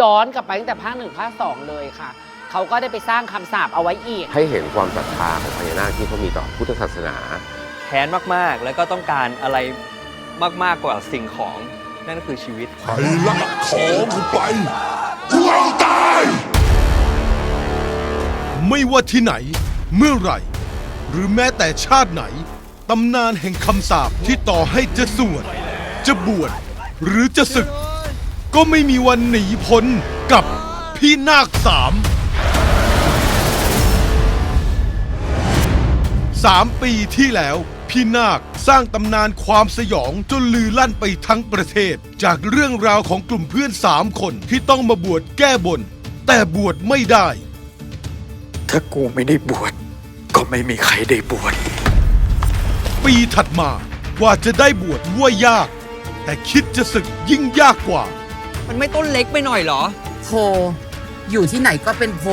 ย้อนกลับไปตั้งแต่ภาคหนึ่งภาคสองเลยค่ะ เขาก็ได้ไปสร้างคำสาปเอาไว้อีก ให้เห็นความศรัทธาของพญานาคที่เขามีต่อพุทธศาสนา แค้นมากๆ แล้วก็ต้องการอะไรมากๆกว่าสิ่งของ นั่นก็คือชีวิต ใครลักของกูไปกูเอาตาย ไม่ว่าที่ไหน เมื่อไหร่ หรือแม้แต่ชาติไหน ตำนานแห่งคำสาปที่ต่อให้จะสวด จะบวชหรือจะศึก ก็ไม่มีวันหนีพ้นกับพี่นาคสามสามปีที่แล้ว พี่นาคสร้างตำนานความสยองจนลือลั่นไปทั้งประเทศ จากเรื่องราวของกลุ่มเพื่อนสามคนที่ต้องมาบวชแก้บน แต่บวชไม่ได้ ถ้ากูไม่ได้บวชก็ไม่มีใครได้บวชปีถัดมากว่าจะได้บวชว่ายาก แต่คิดจะศึกยิ่งยากกว่า มันไม่ต้นเล็กไปหน่อยเหรอ โพอยู่ที่ไหนก็เป็นโพ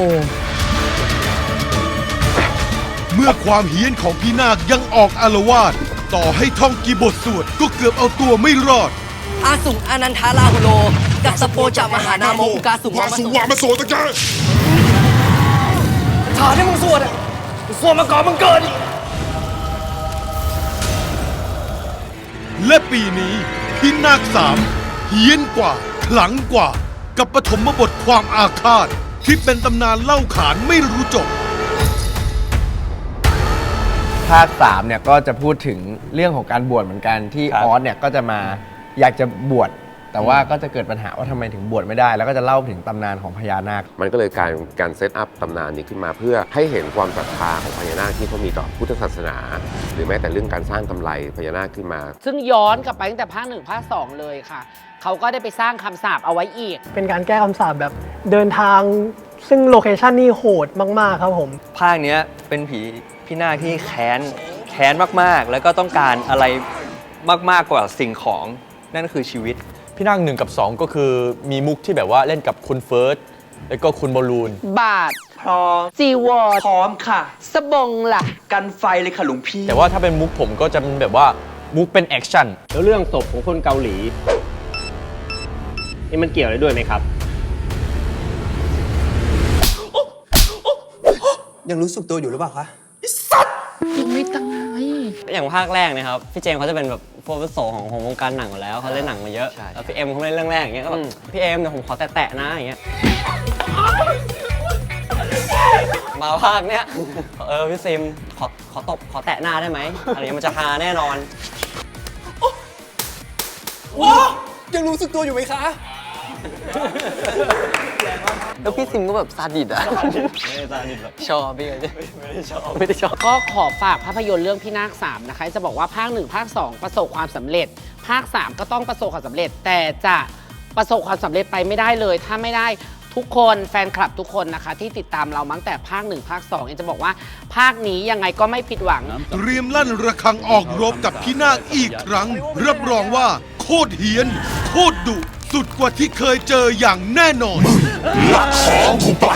เมื่อความเฮี้ยนของพี่นาคยังออกอารวาสต่อให้ท่องกีบทสวดก็เกือบเอาตัวไม่รอด อาสุงอนันทาลาหุโล กัสสโปจะมหานาโมอุกาสุงวาสุวามาโสตะแกถามให้มึงสวดอะมึงสวดมาก่อนมึงเกิดอีกและปีนี้พี่นาคสามเฮี้ยนกว่า ขลังกว่ากับปฐมบทความอาฆาตที่เป็นตำนานเล่าขานไม่รู้จบภาคสามเนี่ยก็จะพูดถึงเรื่องของการบวชเหมือนกันที่ครับออสเนี่ยก็จะมาอยากจะบวช แต่ว่าก็จะเกิดปัญหาว่าทำไมถึงบวชไม่ได้ แล้วก็จะเล่าถึงตำนานของพญานาค มันก็เลยกลารการเซตอัพตำนานนี้ขึ้นมาเพื่อให้เห็นความศรัทธาของพญานาคที่เขามีต่อพุทธศาสนา หรือแม้แต่เรื่องการสร้างกำไรพญานาคขึ้นมา ซึ่งย้อนกลับไปตั้งแต่ภาคหนึ่งภาคสองเลยค่ะ เขาก็ได้ไปสร้างคำสาปเอาไว้อีก เป็นการแก้คำสาปแบบเดินทางซึ่งโลเคชันนี่โหดมาก ๆ ครับผม ภาคเนี้ยเป็นผีพี่นาคที่แค้นแค้นมากๆ แล้วก็ต้องการอะไรมากๆกว่าสิ่งของนั่นก็คือชีวิต พี่นั่งหนึ่งกับ 2 ก็คือมีมุกที่แบบว่าเล่นกับคุณเฟิร์สแล้วก็คุณบอลลูน บาท พร้อมจีวรพร้อมค่ะ สบงล่ะ กันไฟเลยค่ะหลวงพี่ แต่ว่าถ้าเป็นมุกผมก็จะเป็นแบบว่ามุกเป็นแอคชั่นแล้วเรื่องศพของคนเกาหลี นี่มันเกี่ยวอะไรด้วยไหมครับ ยังรู้สึกตัวอยู่หรือเปล่าคะยังไม่ตาย อย่างภาคแรกเนะครับพี่เจมส์เขาจะเป็นแบบโปรเฟสโซของของวงการหนังอยู่แล้วเขาเล่นหนังมาเยอะใช่ แล้วพี่เอ็มเขาเล่นเรื่องแรกอย่างเงี้ยก็แบบพี่เอ็มเดี๋ยวผมขอแตะๆนะอย่างเงี้ยมาภาคเนี้ยเออพี่ซิมขอขอตบขอแตะหน้าได้ไหมอะไรเงี้ยมันจะฮาแน่นอน ยังรู้สึกตัวอยู่ไหมคะ แล้วพี่ซิมก็แบบซาดิสอะไม่ได้ซาดิสแบบชอบพี่ไม่ได้ชอบ ไม่ได้ชอบ ก็ขอฝากภาพยนตร์เรื่องพี่นาคสามนะคะ จะบอกว่าภาคหนึ่งภาคสองประสบความสำเร็จ ภาคสามก็ต้องประสบความสำเร็จ แต่จะประสบความสำเร็จไปไม่ได้เลย ถ้าไม่ได้ทุกคนแฟนคลับทุกคนนะคะ ที่ติดตามเรามาตั้งแต่ภาคหนึ่งภาคสองเอ็นจะบอกว่าภาคนี้ยังไงก็ไม่ผิดหวัง เตรียมลั่นระฆังออกรบกับพี่นาคอีกครั้งรับรองว่า โคตรเฮี้ยน โคตรดุสุดกว่าที่เคยเจออย่างแน่นอน ลักของกูไป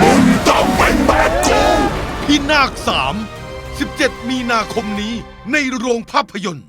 มึงต้องเป็นแบบกูพี่นาคสาม17 มีนาคมนี้ในโรงภาพยนตร์